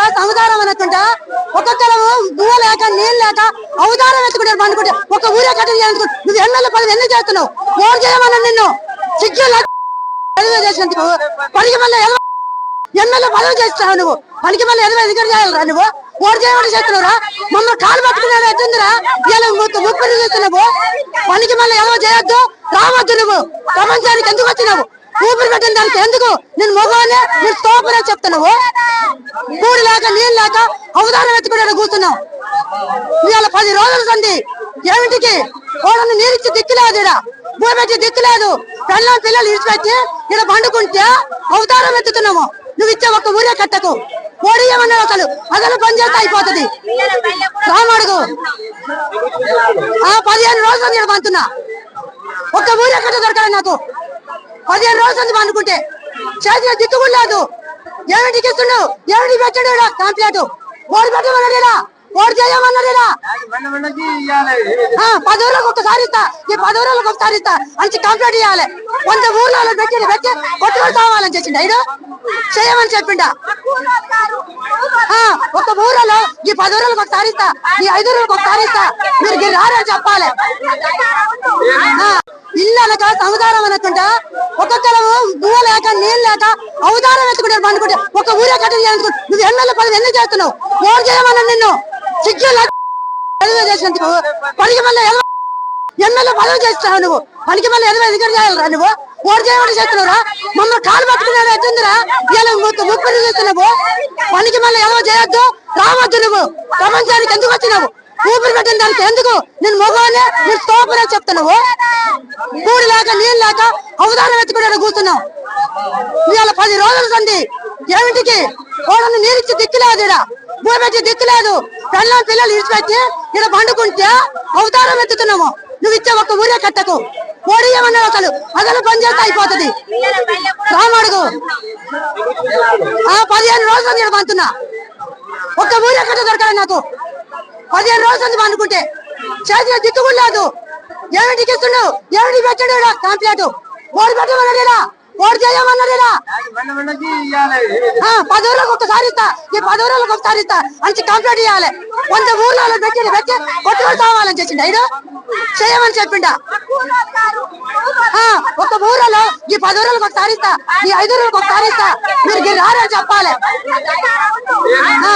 లేక సముదారం అనకుండా ఒక్కొక్కరు నువ్వు లేక నీళ్ళు లేక అవతారం ఎత్తుకుంటారు అనుకుంటే ఒక ఊరే కట్టడి చేయాలనుకుంటే నువ్వు ఎన్నెల్లు పది ఎన్ని చేస్తున్నావు. ఫోన్ చేయమన్నా నిన్ను? సిగ్గు చేసినందుకు పనికి మళ్ళీ ఎన్నెల్లో పదవి చేస్తున్నావు నువ్వు. పనికి మళ్ళీ ఎదవ ఎదుగు చేయాలరా నువ్వు? ఓటు చేయమని చేస్తున్నావురా? మమ్మల్ని కాలు పట్టుకున్నావు ఎత్తుందిరా ఇలా ముప్పై చేస్తున్నావు పనికి మళ్ళీ ఎదవ చేయొద్దు? రావద్దు నువ్వు. ప్రపంచానికి ఎందుకు వచ్చినావు? ఊపిరి పెట్టిన దానికి ఎందుకు? నేను మగవానే నేను స్తోపనే చెప్తున్నావు. కూడి లేక నీళ్ళు లేక అవధానం ఎత్తుకునే కూర్చున్నావు. ఇవాళ పది రోజులు సంది ఏమిటికి? కోడని నీరిచ్చి దిక్కులేదు ఈడ. భూమి పెట్టి దిక్కులేదు. పిల్లల పిల్లలు ఇడిచిపెట్టి ఇక్కడ పండుకుంటే అవతారం ఎత్తుతున్నాము. నువ్వు ఇచ్చే ఒక్క ఊరే కట్టకు. కోడి ఏమన్నా అసలు అసలు పనిచేస్తే అయిపోతుంది. రామడుగు ఆ పదిహేను రోజులు నేను పంతున్నా. ఒక్క ఊరే కట్ట దొరకాలి నాకు. పదిహేను రోజులు ఉంది అనుకుంటే. చేతిలో దిక్కుకుండా లేదు. ఏమిటికి ఇస్తున్నావు ఏమిటి పెట్టాడు ఈడ ఓడి పెట్టమన్నాడేనా ఓడి చేయమన్నాడేనా పది రోజులకు ఒకసారి ఇస్తా. ఈ పది రోజులకు ఒకసారి ఇస్తా. మంచి కంప్లైంట్ ఇవ్వాలి వంద ఊర్లలో పెట్టి పెట్టి కొట్టుకొని కావాలని చేసిండు ఐదు చేయమని చెప్పిండా. ఆ, ఒక ఊరలో ఈ పది రోజులకు ఒకసారి ఇస్తా. ఈ ఐదు రోజులకు ఒకసారి ఇస్తా. మీరు గిరి రారని చెప్పాలి. ఆ, ఇల్లు అనక సముదారం అనకుండా ఒక్కొక్కరు నువ్వు లేక నీళ్ళు లేక అవతారం ఎత్తుకుంటారు అనుకుంటే ఒక ఊరే కట్టడి చేయాలనుకుంటే నువ్వు ఎన్నెల్లు పది ఎన్ని చేస్తున్నావు? ఓన్ చేయమన్నా నిన్ను? సిగ్గు చేసినందుకు పనికి మళ్ళీ ఎదవ ఎమ్మెల్యే పదవి చేస్తున్నావు నువ్వు? పనికి మళ్ళీ ఎదవ ఎదుగు చేయాలరా నువ్వు? ఓటు చేయమని చేస్తున్నావురా? మమ్మల్ని కాలు పట్టుకునే ఎత్తుందిరా? ఇలా ముప్పు చేస్తున్నావు పనికి మళ్ళీ ఎదవ చేయొద్దు రావద్దు నువ్వు? ప్రపంచానికి ఎందుకు వచ్చినావు? ఊపిరి పెట్టిన దానికి ఎందుకు? నేను మగవానే నేను స్తోపనే చెప్తున్నావు. కూడి లేక నీళ్ళు లేక అవధానం ఎత్తుకుంటే కూర్చున్నావు. ఇవాళ పది రోజులు సంది ఏమిటికి? ఓడని నీరిచ్చి దిక్కులేదు ఈడ. భూమి పెట్టి దిక్కులేదు. పిల్లల పిల్లలు ఇడిచిపెట్టి ఇక్కడ పండుకుంటే అవతారం ఎత్తుతున్నాము. నువ్వు ఇచ్చే ఒక్క ఊరే కట్టకు. ఓడి ఏమన్నావు అసలు? అదలు పని అయిపోతుంది. రామడుగు ఆ పదిహేను రోజులు నేను పంతున్నా. ఒక్క ఊరే కట్ట దొరకాలి నాకు. పదిహేను రోజులు అనుకుంటే. చేతిలో దిక్కులేదు ఏమిటికి ఇస్తున్నావు ఏమిటి పెట్టాడు కాంప్లైంట్ ఓడి పెట్టమన్నాడేనా ఓడి చేయమన్నాడేనా ఆ, పది ఊర్లకు ఒకసారి ఇస్తా. ఈ పది రోజులకు ఒకసారి ఇస్తా. మంచి కంప్లైంట్ ఇవ్వాలి వంద ఊర్లలో పెట్టి పెట్టి కొట్టుకొని కావాలని చేసిండు. ఐదు చేయమని చెప్పిండా. ఆ, ఒక ఊరలో ఈ పది ఊర్లకు ఒకసారి ఇస్తా. ఈ ఐదు ఊర్లకు ఒకసారి ఇస్తా. మీరు గిరి రారని చెప్పాలి. ఆ.